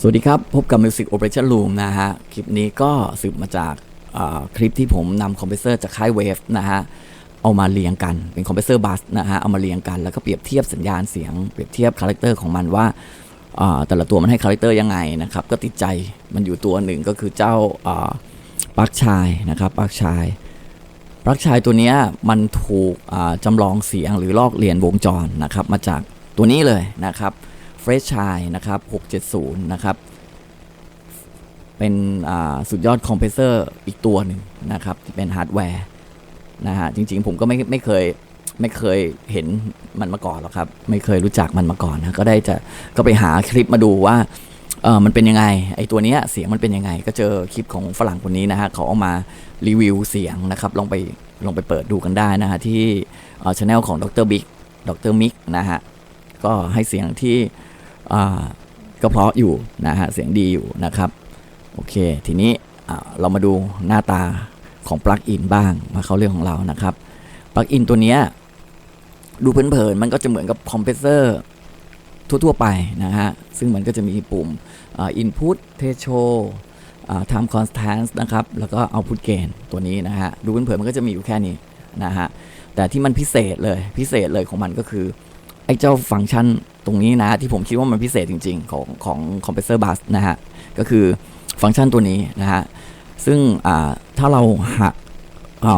สวัสดีครับ พบกับ Music Operation Room นะฮะ คลิปนี้ก็สืบมาจากคลิปที่ผมนำคอมเพรสเซอร์จากค่าย Wave นะฮะ เอามาเรียงกันเป็นคอมเพรสเซอร์บัสนะฮะ เอามาเรียงกันแล้วก็เปรียบเทียบสัญญาณเสียง เปรียบเทียบคาแรคเตอร์ของมันว่าแต่ละตัวมันให้คาแรคเตอร์ยังไงนะครับ ก็ติดใจมันอยู่ตัวหนึ่งก็คือเจ้าปลั๊กชายนะครับปลั๊กชายปลั๊กชายตัวนี้มันถูกอ่าจำลองเสียงหรือลอกเรียนวงจรนะครับมาจากตัวนี้เลยนะครับ เฟรชชายนะครับ 670 นะครับ เป็นสุดยอดคอมเพรสเซอร์อีกตัวหนึ่งนะครับที่เป็นฮาร์ดแวร์นะฮะจริงๆผมก็ไม่ไม่เคยไม่เคยเห็นมันมาก่อนหรอกครับ ไม่เคยรู้จักมันมาก่อนนะก็ได้จะก็ไปหาคลิปมาดูว่าเออมันเป็นยังไงไอตัวนี้เสียงมันเป็นยังไง ก็เจอคลิปของฝรั่งคนนี้นะฮะเขาเอามารีวิวเสียงนะครับลองไปลองไปเปิดดูกันได้นะฮะที่ช anel ของดรบิ๊กดรมิกนะฮะก็ให้เสียงที่ ก็เพราะอยู่นะฮะเสียงดีอยู่นะครับโอเค ทีนี้เรามาดูหน้าตาของปลั๊กอินบ้างมาเข้าเรื่องของเรานะครับปลั๊กอินตัวเนี้ยดูเพลินๆมันก็จะเหมือนกับคอมเพรสเซอร์ทั่วๆไปนะฮะ ซึ่งมันก็จะมีปุ่มอ่า input threshold อ่า time constants นะครับ แล้วก็ output gain ตัวนี้นะฮะ ดูเพลินๆมันก็จะมีอยู่แค่นี้นะฮะ แต่ที่มันพิเศษเลย พิเศษเลยของมันก็คือ ไอ้เจ้าฟังก์ชันตรงนี้นะ ที่ผมคิดว่ามันพิเศษจริง ๆ ของของคอมเพรสเซอร์บัสนะฮะ ก็คือฟังก์ชันตัวนี้นะฮะ ซึ่งถ้าเราหัก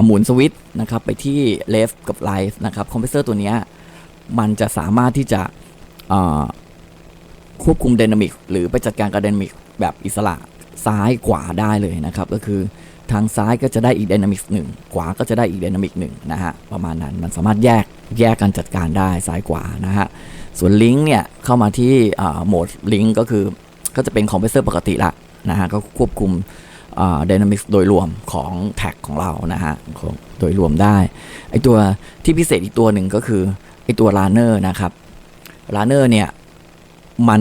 หมุนสวิตช์นะครับไปที่ left กับ right นะครับคอมเพรสเซอร์ตัวนี้มันจะสามารถที่จะควบคุมไดนามิกหรือไปจัดการกับไดนามิกแบบอิสระ ซ้ายขวาได้เลยนะครับ ก็คือทางซ้ายก็จะได้อีกไดนามิกหนึ่งขวาก็จะได้อีกไดนามิกหนึ่งนะฮะประมาณนั้นมันสามารถแยกแยกกันจัดการได้ซ้ายขวานะฮะส่วนลิงก์เนี่ยเข้ามาที่โหมดลิงก์ก็คือก็จะเป็นคอมเพรสเซอร์ปกติละนะฮะก็ควบคุมดินามิกโดยรวมของแท็กของเรานะฮะโดยรวมได้ไอตัวที่พิเศษอีกตัวหนึ่งก็คือไอตัวลานเนอร์นะครับลานเนอร์เนี่ยมัน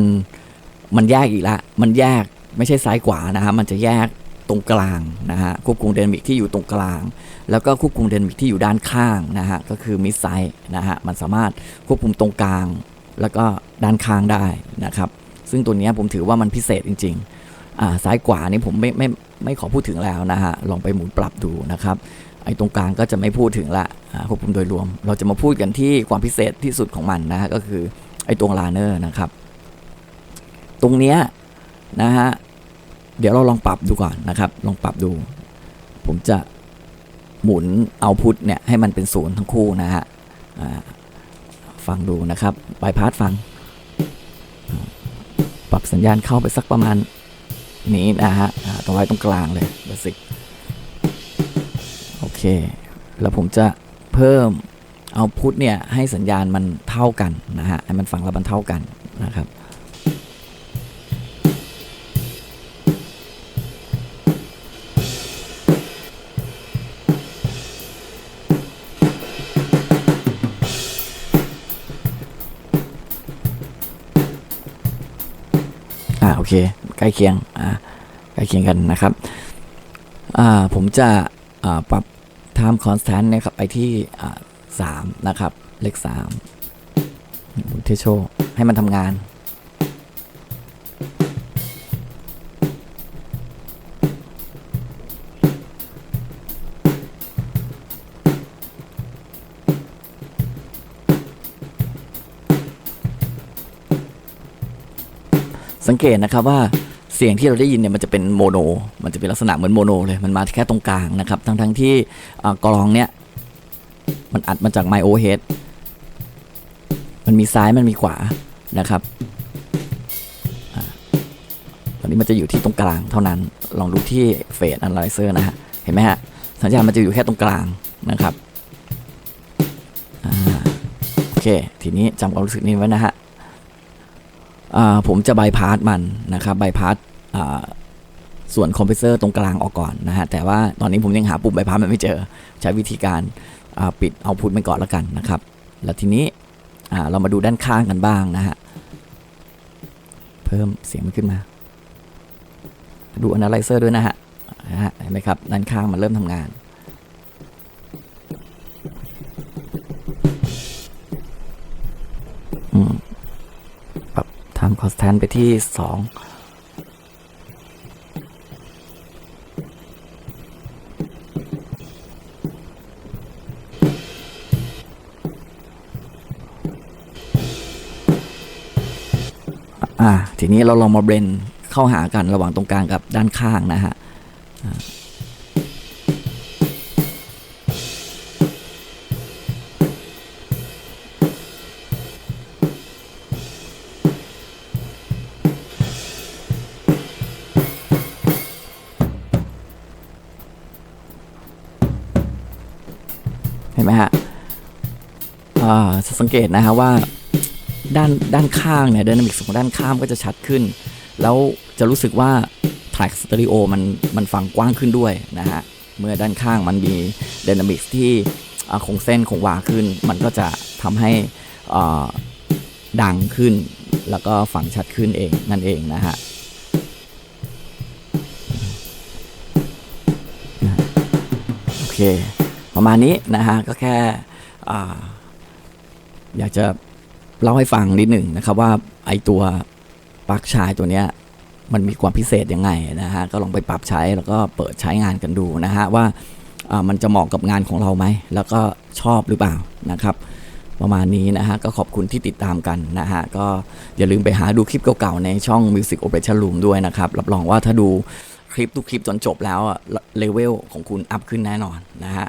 มันแยกอีกละมันแยก ไม่ใช่ซ้ายขวานะฮะมันจะแยกตรงกลางนะฮะควบคุมไดนมิกที่อยู่ตรงกลาง แล้วก็ควบคุมไดนมิกที่อยู่ด้านข้างนะฮะก็คือมิดไซด์นะฮะมันสามารถควบคุมตรงกลาง แล้วก็ด้านข้างได้นะครับซึ่งตัวนี้ผมถือว่ามันพิเศษจริงๆอ่าซ้ายขวานี่ผมไม่ไม่ไม่ขอพูดถึงแล้วนะฮะลองไปหมุนปรับดูนะครับไอ้ตรงกลางก็จะไม่พูดถึงละควบคุมโดยรวม เราจะมาพูดกันที่ความพิเศษที่สุดของมันนะฮะก็คือไอ้ตัวลาเนอร์นะครับตรงเนี้ยนะฮะ เดี๋ยวเราลองปรับดูก่อนนะครับ ลองปรับดู ผมจะหมุนเอาพุทเนี่ยให้มันเป็นศูนย์ทั้งคู่นะฮะฟังดูนะครับบายพาสฟัง ปรับสัญญาณเข้าไปสักประมาณนี้นะฮะอ่าตรงไว้ตรงกลางเลยเบสิกโอเค แล้วผมจะเพิ่มเอาพุทเนี่ยให้สัญญาณมันเท่ากันนะฮะให้มันฟังแล้วมันเท่ากันนะครับ อ่าโอเค ใกล้เคียงอ่าใกล้เคียงกันนะครับอ่าผมจะอ่าปรับ time constant นะครับไปที่อ่าสามนะครับ เลขสามเทโชให้มันทำงาน สังเกตนะครับว่าเสียงที่เราได้ยินเนี่ยมันจะเป็นโมโน มันจะเป็นลักษณะเหมือนโมโนเลยมันมาแค่ตรงกลางนะครับ ทั้งทั้งๆที่กลองเนี่ยมันอัดมาจากไมโอเฮดมันมีซ้ายมันมีขวานะครับตอนนี้มันจะอยู่ที่ตรงกลางเท่านั้น ลองดูที่เฟส a น a ลเซอร์นะฮะ เห็นไหมฮะ สัญญาณมันจะอยู่แค่ตรงกลางนะครับอโอเค ทีนี้จำความรู้สึกนี้ไว้นะฮะ ผมจะบายพาสมันนะครับบายพาสอ่าส่วนคอมเพรสเซอร์ตรงกลางออกก่อนนะฮะ แต่ว่าตอนนี้ผมยังหาปุ่มบายพาสมันไม่เจอ ใช้วิธีการอ่าปิดเอาพุทมันก่อนแล้วกันนะครับ แล้วทีนี้อ่าเรามาดูด้านข้างกันบ้างนะฮะ เพิ่มเสียงมันขึ้นมา ดู Analyzer ด้วยนะฮะนะฮะเห็นไหมครับ ด้านข้างมันเริ่มทำงานามคอนสแตนต์ไปที่ 2 อ่า ทีนี้เราลองมาเบรนเข้าหากันระหว่างตรงกลางกับด้านข้างนะฮะ เห็นไหมฮะสังเกตนะฮะว่าด้านด้านข้างเนี่ยดินามิกของด้านข้างก็จะชัดขึ้น แล้วจะรู้สึกว่าถ่ายสเตอริโอมันมันฟังกว้างขึ้นด้วยนะฮะเมื่อด้านข้างมันมีดินามิกที่คงเส้นคงวาขึ้น มันก็จะทำให้ดังขึ้น แล้วก็ฟังชัดขึ้นเองนั่นเองนะฮะโอเค ประมาณนี้นะฮะก็แค่อ่อยากจะเล่าให้ฟังนิดหนึ่งนะครับว่าไอตัวปลั๊กชายตัวเนี้ยมันมีความพิเศษยังไงนะฮะก็ลองไปปรับใช้แล้วก็เปิดใช้งานกันดูนะฮะว่าามันจะเหมาะกับงานของเราไหมแล้วก็ชอบหรือเปล่านะครับ ประมาณนี้นะฮะก็ขอบคุณที่ติดตามกันนะฮะก็อย่าลืมไปหาดูคลิปเก่าๆ ในช่อง Music Operation Room ด้วยนะครับ รับรองว่าถ้าดูคลิปทุกคลิปจนจบแล้วเลเวลของคุณอัพขึ้นแน่นอนนะฮะ